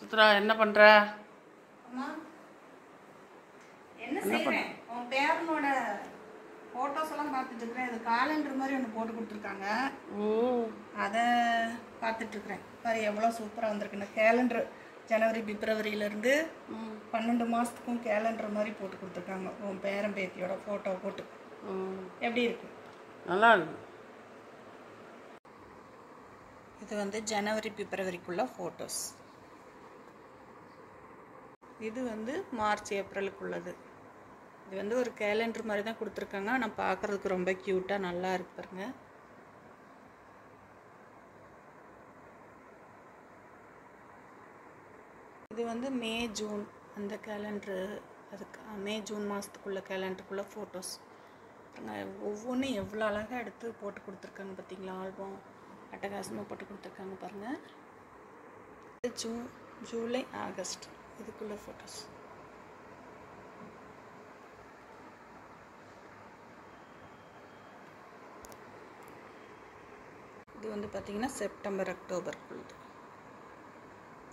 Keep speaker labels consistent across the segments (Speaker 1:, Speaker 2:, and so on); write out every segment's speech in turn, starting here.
Speaker 1: சித்ரா என்ன
Speaker 2: அம்மா என்ன செய்றேன்? உன் பேரனோட ஃபோட்டோஸ் எல்லாம் பார்த்துட்டு இருக்கிறேன். இது காலண்டர் மாதிரி ஒன்று போட்டு கொடுத்துருக்காங்க. அதை பார்த்துட்டு இருக்கிறேன். பாரு எவ்வளோ சூப்பராக வந்திருக்குன்னு கேலண்டர் ஜனவரி பிப்ரவரியிலேருந்து பன்னெண்டு மாதத்துக்கும் கேலண்டர் மாதிரி போட்டு கொடுத்துருக்காங்க. உன் பேரன் பேத்தியோட ஃபோட்டோ போட்டு. எப்படி இருக்கு?
Speaker 1: நல்லா இருக்கு.
Speaker 2: இது வந்து ஜனவரி பிப்ரவரிக்குள்ள ஃபோட்டோஸ் இது வந்து மார்ச் ஏப்ரலுக்குள்ளது. இது வந்து ஒரு கேலண்டர் மாதிரி தான் கொடுத்துருக்காங்க. ஆனால் பார்க்குறதுக்கு ரொம்ப க்யூட்டாக நல்லா இருக்கு பாருங்க. இது வந்து மே ஜூன் அந்த கேலண்டரு அதுக்கு மே ஜூன் மாதத்துக்குள்ள கேலண்டருக்குள்ள ஃபோட்டோஸ் ஒவ்வொன்றும் எவ்வளோ அழகாக எடுத்து போட்டு கொடுத்துருக்காங்க பார்த்தீங்களா ஆல்பம் அட்டகாசமாக போட்டு கொடுத்துருக்காங்க பாருங்கள் ஜூன் ஜூலை ஆகஸ்ட். இதுக்குள்ள ஃபோட்டோஸ் இது வந்து பார்த்திங்கன்னா செப்டம்பர் அக்டோபருக்குள்ளது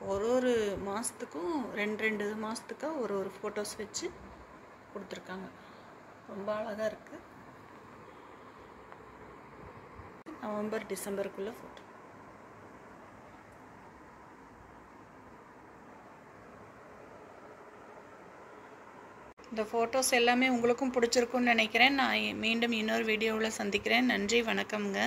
Speaker 2: ஒரு ஒரு மாதத்துக்கும் ரெண்டு ரெண்டு மாதத்துக்கா ஒரு ஒரு ஃபோட்டோஸ் வச்சு கொடுத்துருக்காங்க. ரொம்ப அழகாக இருக்குது நவம்பர் டிசம்பருக்குள்ளே ஃபோட்டோ இந்த ஃபோட்டோஸ் எல்லாமே உங்களுக்கும் பிடிச்சிருக்கும்னு நினைக்கிறேன். நான் மீண்டும் இன்னொரு வீடியோவில் சந்திக்கிறேன். நன்றி வணக்கம்ங்க.